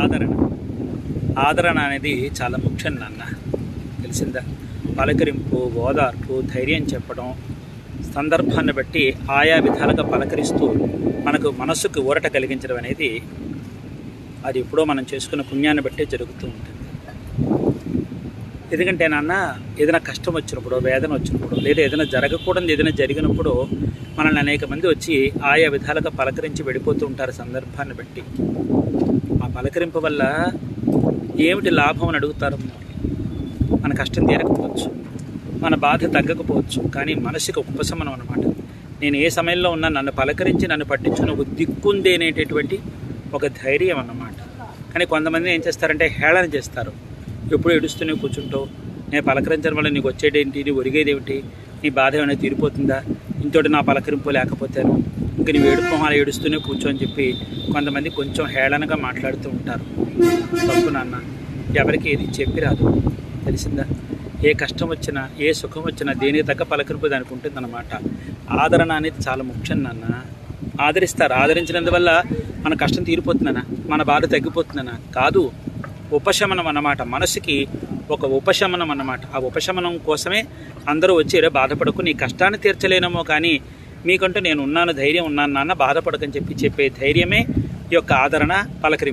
ఆదరణ. ఆదరణ అనేది చాలా ముఖ్యం నాన్న. తెలిసిందా? పలకరింపు ఓదార్పు ధైర్యం చెప్పడం సందర్భాన్ని బట్టి ఆయా విధాలుగా పలకరిస్తూ మనకు మనసుకు ఊరట కలిగించడం అనేది అది ఎప్పుడో మనం చేసుకున్న పుణ్యాన్ని బట్టే జరుగుతూ ఉంటుంది. ఎందుకంటే నాన్న ఏదైనా కష్టం వచ్చినప్పుడు వేదన వచ్చినప్పుడు లేదా ఏదైనా జరగకూడదు ఏదైనా జరిగినప్పుడు మనల్ని అనేక మంది వచ్చి ఆయా విధాలుగా పలకరించి వెళ్ళిపోతూ ఉంటారు సందర్భాన్ని బట్టి. పలకరింపు వల్ల ఏమిటి లాభం అని అడుగుతారు? మన కష్టం తీరకపోవచ్చు. మన బాధ తగ్గకపోవచ్చు. కానీ మనసుకి ఉపశమనం అనమాట నేను ఏ సమయంలో ఉన్నా నన్ను పలకరించి నన్ను పట్టించుకుని ఒక దిక్కుంది అనేటటువంటి ఒక ధైర్యం అన్నమాట. కానీ కొంతమంది ఏం చేస్తారంటే హేళన చేస్తారు. ఎప్పుడు ఏడుస్తూనే కూర్చుంటావు. నేను పలకరించడం వల్ల నీకు వచ్చేదేంటి? నీ ఒరిగేది ఏమిటి నీ బాధ ఏమైనా తీరిపోతుందా? ఇంతటి నా పలకరింపు లేకపోతేను. ఇంక నీ ఏడుపు ఏడుస్తూనే కూర్చోని చెప్పి కొంతమంది కొంచెం హేళనగా మాట్లాడుతూ ఉంటారు. తప్పు నాన్న ఎవరికి ఏది చెప్పి రాదు. తెలిసిందా? ఏ కష్టం వచ్చినా ఏ సుఖం వచ్చినా దేనికి తగ్గ పలకరింపు దానికి ఉంటుందన్నమాట. ఆదరణ అనేది చాలా ముఖ్యం నాన్న. ఆదరిస్తారు. ఆదరించినందువల్ల మన కష్టం తీరిపోతుందనా మన బాధ తగ్గిపోతుందనా కాదు ఉపశమనం అన్నమాట. మనసుకి ఒక ఉపశమనం అన్నమాట. ఆ ఉపశమనం కోసమే అందరూ వచ్చి బాధపడకు నీ కష్టాన్ని తీర్చలేనేమో కానీ మీకంటూ నేను ఉన్నాను ధైర్యం ఉన్నాను నాన్న బాధపడకని చెప్పి చెప్పే ధైర్యమే ఈ యొక్క ఆదరణ పలకరింపు